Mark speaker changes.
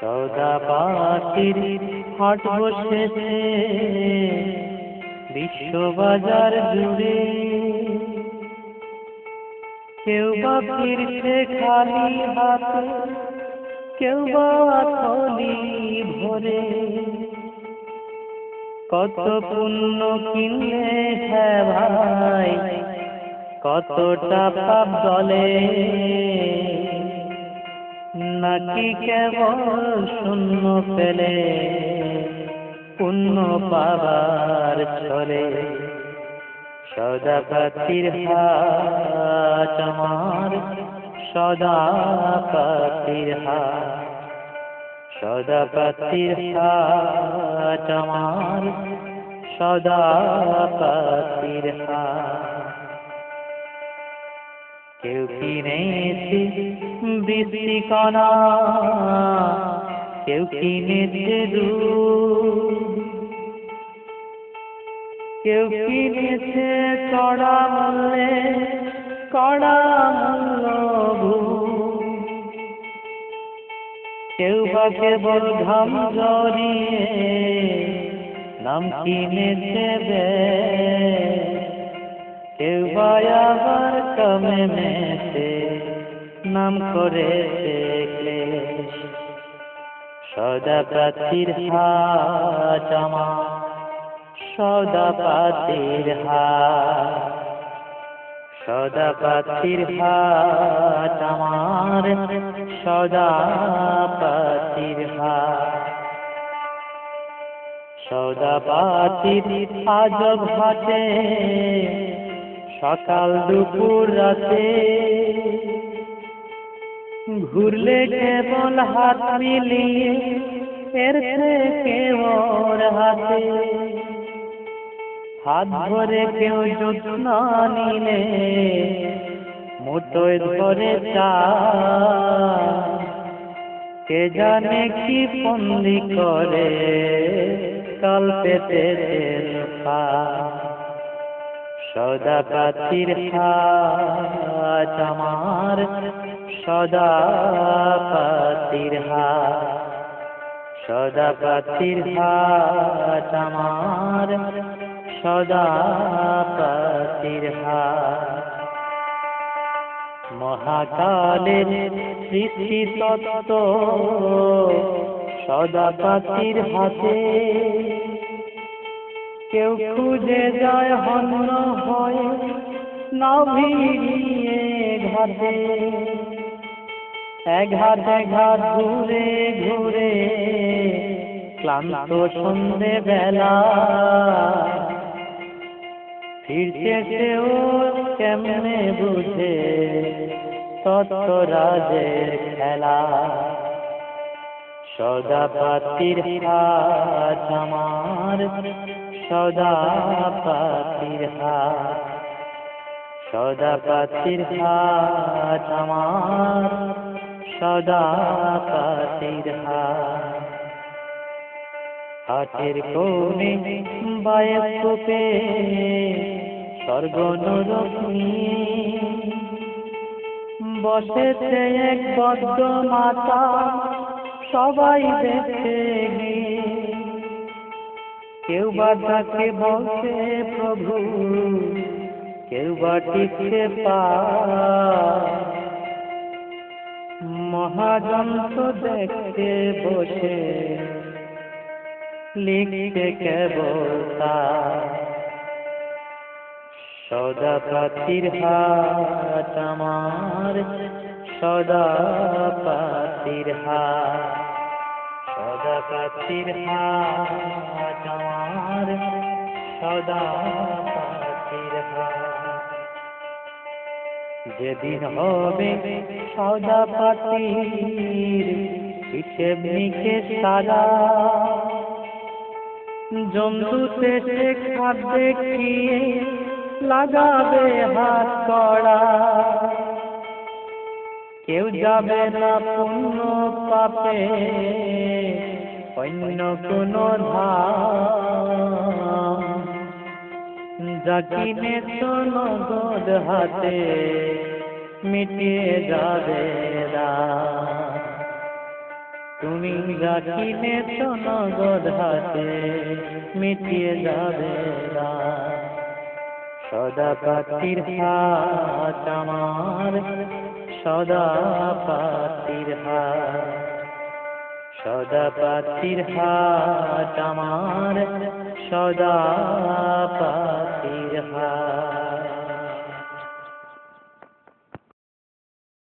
Speaker 1: সদা পাখির হাট বসেছে বিশ্ববাজার জুড়ে। কেউ বা ফিরছে খালি হাতে কেউ বা থলি ভরে। কত পুণ্য কিনলে হ্যাঁ ভাই, কতটা পাপ দলে নাকি কেবল শূন্য পেলে পুণ্য পাবার ছলে। সদা পাখির হাট আমার সদা হাট সদা পাখির হাট আমার, সদা হাট কেউ কিনেছে বৃষ্টি কণা কেউ কিনেছে দুধ, কেউ কিনেছে কড়া মূল্যে, কড়া কেউ বা কেবল ঘাম জড়িয়ে নাম কিনেছে কেউ বা আবার কমে মেতে নাম করেছে সদা প্রাচীর আমার, সদা পাতির হাট সদা পাতির হাট আমার। সদা পাতির সদা পাতির সকাল দুপুর রাতে। ঘুরলে কেবল হাত মিলিয়ে এর ওর হাতে। হাত ধরে কেউ যত্ন নিলে মুঠোয় ধরে কে জানে কি বন্দি করে, কাল পেতে সদা পাতির আমার সদা পাতির হাট সদা পাতির আমার সদা পাতির হাট মহাকালের সৃষ্টি তত্ত্ব সদা পাতির হাতে। কেউ খুঁজে যায় হন্য হয়ে নভিড়িয়ে ঘাটে। এঘাট এঘাট ঘুরে ঘুরে ক্লান্ত সন্ধে বেলা ফিরছে সেও কেমনে বুঝে তত্ত্ব রাজের খেলা। সদা পাতির হাট আমার সদা পাতির হাট সদা পাতির হাট আমার সদা পাতির হাট হাটের কোণে বায়স্কোপে স্বর্গনরশ্মি বসেছে এক বদ্ধ মাতা সবাই দেখে কেউ বা তাকে বলছে, প্রভু, কেউ বা টিকছে পা। মহাজন তো দেখতে বসে লিখছে কেবল সদা পাতির হাট আমার, সদা পাতির হাট সদা পাতির হাট আমার, সদা পাতির হাট যেদিন হবে সদা পাতির হিসেব নিকেশ সারা জন্তুতে সে খাদ্যে খেয়ে লাগাবে হাত কড়া। কেউ যাবে না পুণ্য পাপে, অন্য কোনো ধাম। যা কিনেছ নগদ হাতে, মিটিয়ে যাবে রাত। তুমি যা কিনেছ নগদ হাতে, মিটিয়ে যাবে। সদা পাতির হাত আমার, সদা পাতির হাত সদা পাতির হাত আমার, সদা পাতির হাত